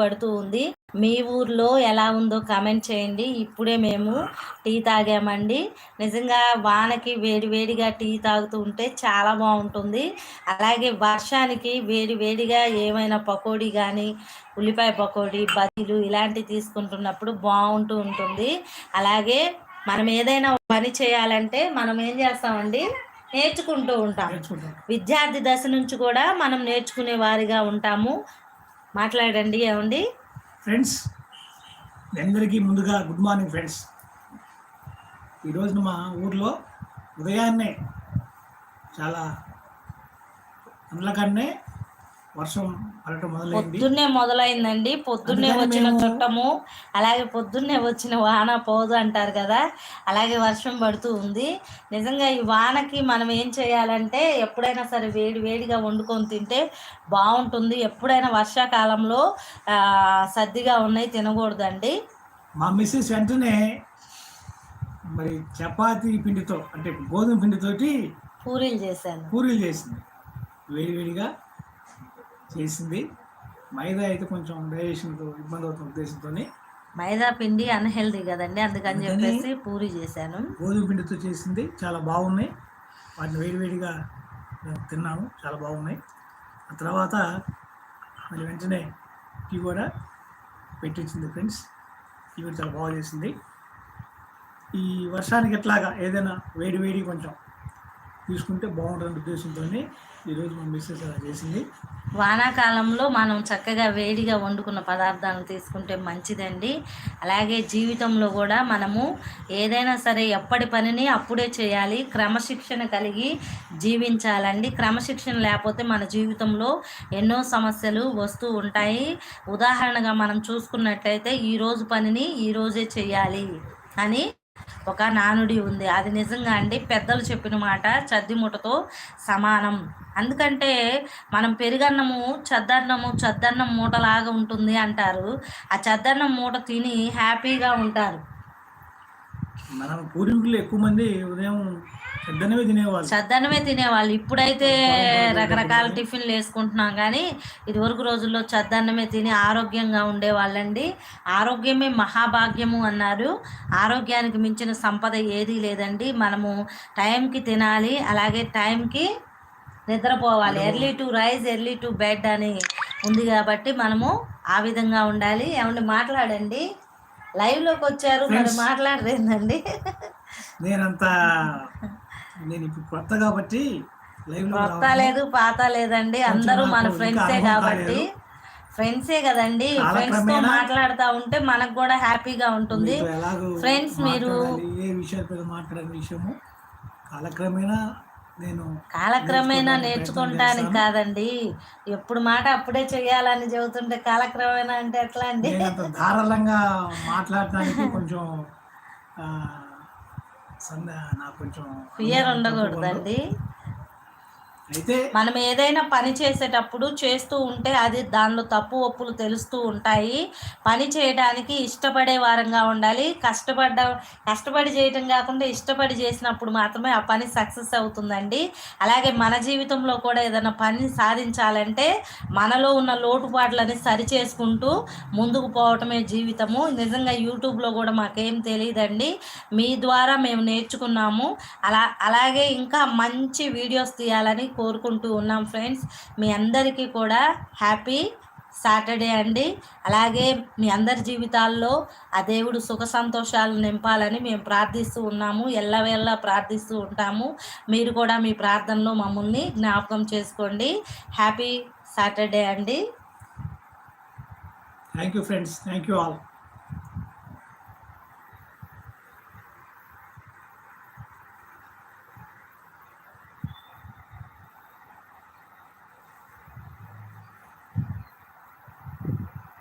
పడుతూ ఉంది. మీ ఊర్లో ఎలా ఉందో కామెంట్ చేయండి. ఇప్పుడే మేము టీ తాగామండి. నిజంగా వానకి వేడి వేడిగా టీ తాగుతూ ఉంటే చాలా బాగుంటుంది. అలాగే వర్షానికి వేడి వేడిగా ఏమైనా పకోడీ కానీ ఉల్లిపాయ పకోడీ బజ్జీలు ఇలాంటివి తీసుకుంటున్నప్పుడు బాగుంటూ ఉంటుంది. అలాగే మనం ఏదైనా పని చేయాలంటే మనం ఏం చేస్తామండి? నేర్చుకుంటూ ఉంటాం. విద్యార్థి దశ నుంచి కూడా మనం నేర్చుకునే వారిగా ఉంటాము. మాట్లాడండి ఏమండి? ఫ్రెండ్స్ మీ అందరికీ ముందుగా గుడ్ మార్నింగ్ ఫ్రెండ్స్. ఈరోజు మా ఊర్లో ఉదయాన్నే చాలా అందులకన్నే వర్షం పొద్దున్నే మొదలైందండి. పొద్దున్నే వచ్చిన చుట్టము అలాగే పొద్దున్నే వచ్చిన వాన పోదు అంటారు కదా. అలాగే వర్షం పడుతూ ఉంది. నిజంగా ఈ వానకి మనం ఏం చేయాలంటే ఎప్పుడైనా సరే వేడి వేడిగా వండుకొని తింటే బాగుంటుంది. ఎప్పుడైనా వర్షాకాలంలో సర్దిగా ఉన్నాయి తినకూడదండి. మా మిస్సెస్ వెంటనే మరి చపాతీ పిండితో అంటే గోధుమ పిండితోటి పూరీలు చేశాను. పూరీలు చేసింది. వేడివేడిగా చేసింది. మైదా అయితే కొంచెం డైజెషన్తో ఇబ్బంది అవుతున్న ఉద్దేశంతో మైదా పిండి అన్హెల్దీ కదండి అందుకని చెప్పేసి పూరి చేశాను. గోధుమ పిండితో చేసింది. చాలా బాగున్నాయి. వాటిని వేడివేడిగా తిన్నాము. చాలా బాగున్నాయి. ఆ తర్వాత మరి వెంటనే టీ కూడా పెట్టించింది ఫ్రెండ్స్ టీ కూడా చాలా బాగా చేసింది. ఈ వర్షానికి ఎట్లాగా ఏదైనా వేడి వేడి కొంచెం తీసుకుంటే బాగుంటుంది ఉద్దేశంతో ఈరోజు మా మిస్సెస్ అలా చేసింది. వానాకాలంలో మనం చక్కగా వేడిగా వండుకున్న పదార్థాలను తీసుకుంటే మంచిదండి. అలాగే జీవితంలో కూడా మనము ఏదైనా సరే ఎప్పటి పనిని అప్పుడే చేయాలి. క్రమశిక్షణ కలిగి జీవించాలండి. క్రమశిక్షణ లేకపోతే మన జీవితంలో ఎన్నో సమస్యలు వస్తూ ఉంటాయి. ఉదాహరణగా మనం చూసుకున్నట్లయితే ఈరోజు పనిని ఈరోజే చేయాలి అని ఒక నానుడి ఉంది. అది నిజంగా అండి పెద్దలు చెప్పిన మాట చద్ది మూటతో సమానం. అందుకంటే మనం పెరుగన్నము చద్దన్నము చద్దన్నం మూటలాగా ఉంటుంది అంటారు. ఆ చద్దన్నం మూట తిని హ్యాపీగా ఉంటారు. మనం పూర్వీకులు ఎక్కువ మంది ఉదయం పెద్దనవే తినేవాళ్ళు. చద్దన్నమే తినేవాళ్ళు. ఇప్పుడైతే రకరకాల టిఫిన్లు వేసుకుంటున్నాం కానీ ఇదివరకు రోజుల్లో చద్దన్నమే తిని ఆరోగ్యంగా ఉండేవాళ్ళండి. ఆరోగ్యమే మహాభాగ్యము అన్నారు. ఆరోగ్యానికి మించిన సంపద ఏదీ లేదండి. మనము టైంకి తినాలి అలాగే టైంకి నిద్రపోవాలి. Early to rise early to bed అని ఉంది కాబట్టి మనము ఆ విధంగా ఉండాలి. ఏమండి మాట్లాడండి. లైవ్లోకి వచ్చారు మరి. మాట్లాడరేందండి? నేనంత నేను ఇప్పుడు కొత్త కాబట్టి లైవ్ కొత్త లేదు పాత లేదండి. అందరూ మన ఫ్రెండ్సే కాబట్టి. ఫ్రెండ్సే కదండి. ఫ్రెండ్స్తో మాట్లాడుతూ ఉంటే మనకు కూడా హ్యాపీగా ఉంటుంది. Friends, మీరు- ఏ విషయాల మాట్లాడే విషయము కాలక్రమేణా నేను కాలక్రమేణా నేర్చుకుంటానికి కాదండి. ఎప్పుడు మాట అప్పుడే చెయ్యాలని చెబుతుంటే కాలక్రమేణా అంటే ఎట్లా అండి? ధారాళంగా మాట్లాడటానికి కొంచెం నాకు కొంచెం ఫియర్ ఉండకూడదండి. అయితే మనం ఏదైనా పని చేసేటప్పుడు చేస్తూ ఉంటే అది దానిలో తప్పు ఒప్పులు తెలుస్తూ ఉంటాయి. పని చేయడానికి ఇష్టపడే వారంగా ఉండాలి. కష్టపడ్డ కష్టపడి చేయటం కాకుండా ఇష్టపడి చేసినప్పుడు మాత్రమే ఆ పని సక్సెస్ అవుతుందండి. అలాగే మన జీవితంలో కూడా ఏదైనా పని సాధించాలంటే మనలో ఉన్న లోటుపాట్లని సరి చేసుకుంటూ ముందుకు పోవటమే జీవితము. నిజంగా యూట్యూబ్లో కూడా మాకేం తెలియదండి. మీ ద్వారా మేము నేర్చుకున్నాము. అలా అలాగే ఇంకా మంచి వీడియోస్ తీయాలని కోరుకుంటూ ఉన్నాం ఫ్రెండ్స్. మీ అందరికీ కూడా హ్యాపీ సాటర్డే అండి. అలాగే మీ అందరి జీవితాల్లో ఆ దేవుడు సుఖ సంతోషాలు నింపాలని మేము ప్రార్థిస్తూ ఉన్నాము. ఎల్లవేళలా ప్రార్థిస్తూ ఉంటాము. మీరు కూడా మీ ప్రార్థనలో మమ్మల్ని జ్ఞాపకం చేసుకోండి. హ్యాపీ సాటర్డే అండి. Thank you friends thank you all